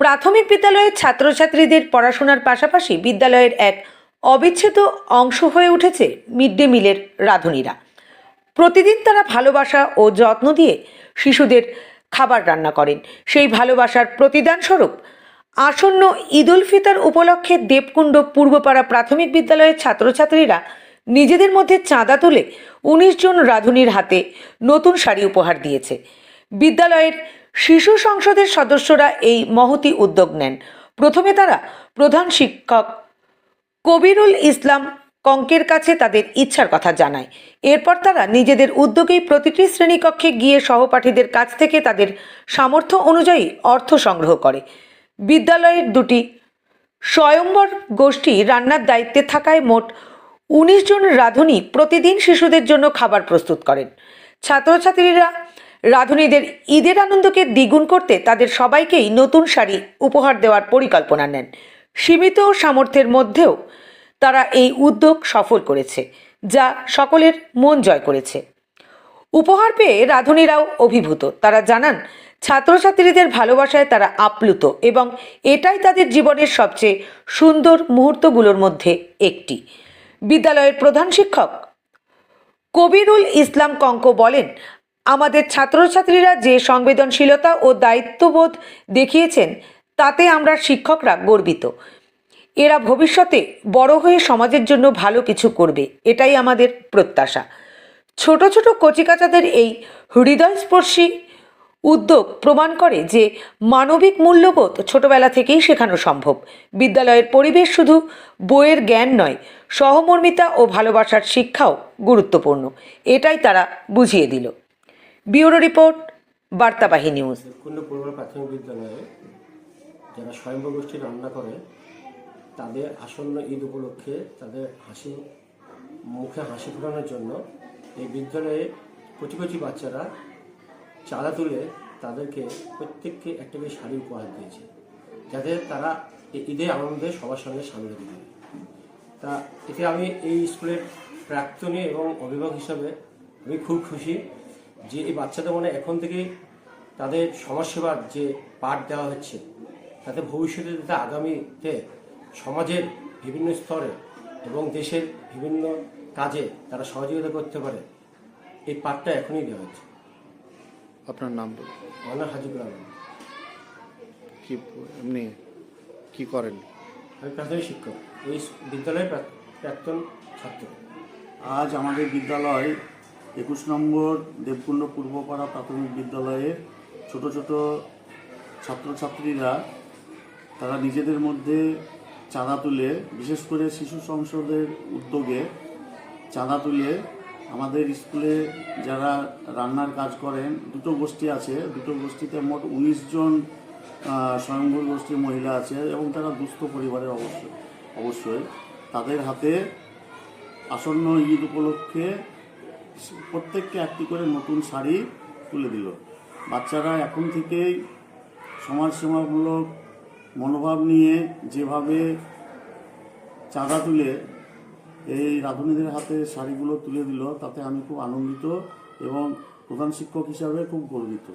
প্রাথমিক বিদ্যালয়ের ছাত্রছাত্রীদের পড়াশোনার পাশাপাশি বিদ্যালয়ের এক অবিচ্ছেদ্য অংশ হয়ে উঠেছে মিড ডে মিলের রাঁধুনিরা। প্রতিদিন তারা ভালোবাসা ও যত্ন দিয়ে শিশুদের খাবার রান্না করেন। সেই ভালোবাসার প্রতিদানস্বরূপ আসন্ন ঈদ উল ফিতর উপলক্ষে দেবকুণ্ড পূর্বপাড়া প্রাথমিক বিদ্যালয়ের ছাত্রছাত্রীরা নিজেদের মধ্যে চাঁদা তুলে উনিশ জন রাঁধুনির হাতে নতুন শাড়ি উপহার দিয়েছে। বিদ্যালয়ের শিশু সংসদের সদস্যরা এই মহতি উদ্যোগ নেন। প্রথমে তারা প্রধান শিক্ষক কবিরুল ইসলাম কঙ্কের কাছে তাদের ইচ্ছার কথা জানায়। এরপর তারা নিজেদের উদ্যোগেই প্রতিটি শ্রেণীকক্ষে গিয়ে সহপাঠীদের কাছ থেকে তাদের সামর্থ্য অনুযায়ী অর্থ সংগ্রহ করে। বিদ্যালয়ের দুটি স্বয়ম্বর গোষ্ঠী রান্নার দায়িত্বে থাকায় মোট উনিশ জন রাঁধুনি প্রতিদিন শিশুদের জন্য খাবার প্রস্তুত করেন। ছাত্রছাত্রীরা রাঁধুনিদের ঈদের আনন্দকে দ্বিগুণ করতে তাদের সবাইকেই নতুন শাড়ি উপহার দেওয়ার পরিকল্পনা নেন। সীমিত সামর্থ্যের মধ্যেও তারা এই উদ্যোগ সফল করেছে, যা সকলের মন জয় করেছে। উপহার পেয়ে রাঁধুনিরাও অভিভূত। তারা জানান, ছাত্রছাত্রীদের ভালোবাসায় তারা আপ্লুত এবং এটাই তাদের জীবনের সবচেয়ে সুন্দর মুহূর্তগুলোর মধ্যে একটি। বিদ্যালয়ের প্রধান শিক্ষক কবিরুল ইসলাম কঙ্ক বলেন আমাদের ছাত্রছাত্রীরা যে সংবেদনশীলতা ও দায়িত্ববোধ দেখিয়েছেন, তাতে আমরা শিক্ষকরা গর্বিত। এরা ভবিষ্যতে বড় হয়ে সমাজের জন্য ভালো কিছু করবে, এটাই আমাদের প্রত্যাশা। ছোট ছোট কচিকাচাদের এই হৃদয়স্পর্শী উদ্যোগ প্রমাণ করে যে মানবিক মূল্যবোধ ছোটবেলা থেকেই শেখানো সম্ভব। বিদ্যালয়ের পরিবেশ শুধু বইয়ের জ্ঞান নয়, সহমর্মিতা ও ভালোবাসার শিক্ষাও গুরুত্বপূর্ণ। এটাই তারা বুঝিয়ে দিল। Bureau report Bartabahi news. Kunda পূর্ব প্রাথমিক বিদ্যালয়ে যারা স্বয়ম্ভর গোষ্ঠী রান্না করে, তাদের আসন্ন ঈদ উপলক্ষে তাদের হাসি, মুখে হাসি ফোটানোর জন্য এই বিদ্যালয়ে কচি কচি বাচ্চারা চাঁদা তুলে তাদেরকে প্রত্যেককে একটা করে শাড়ি উপহার দিয়েছে, যাতে তারা এই ঈদের আনন্দে সবার সঙ্গে সামিল হতে পারে। তা এতে আমি এই স্কুলের প্রাক্তনী এবং অভিভাবক হিসাবে আমি খুব খুশি। যে এই বাচ্চাদের মনে এখন থেকেই তাদের সমাজসেবার যে পাঠ দেওয়া হচ্ছে তাতে ভবিষ্যতে যাতে আগামীতে সমাজের বিভিন্ন স্তরে এবং দেশের বিভিন্ন কাজে তারা সহযোগিতা করতে পারে। এই পাঠটা এখনই দেওয়া হচ্ছে। আপনার নাম বলুন। আমার হাজিবুর আলম কি এমনি কি করেন? আমি প্রাথমিক শিক্ষক এই বিদ্যালয়ের প্রাক্তন ছাত্র। আজ আমাদের বিদ্যালয় একুশ নম্বর দেবকুণ্ড পূর্বপাড়া প্রাথমিক বিদ্যালয়ে ছোট ছোট ছাত্রছাত্রীরা তারা নিজেদের মধ্যে চাঁদা তুলে, বিশেষ করে শিশু সংসদের উদ্যোগে চাঁদা তুলে আমাদের স্কুলে যারা রান্নার কাজ করেন, দুটো গোষ্ঠী আছে, দুটো গোষ্ঠীতে মোট উনিশ জন স্বয়ংভর গোষ্ঠীর মহিলা আছে এবং তারা দুস্থ পরিবারের অবশ্যই অবশ্যই। তাদের হাতে আসন্ন ঈদ উপলক্ষে প্রত্যেককে একটি করে নতুন শাড়ি তুলে দিল। বাচ্চারা এখন থেকেই সমাজসেবামূলক মনোভাব নিয়ে যেভাবে চাঁদা তুলে এই রাঁধুনিদের হাতে শাড়িগুলো তুলে দিল, তাতে আমি খুব আনন্দিত এবং প্রধান শিক্ষক হিসাবে খুব গর্বিত।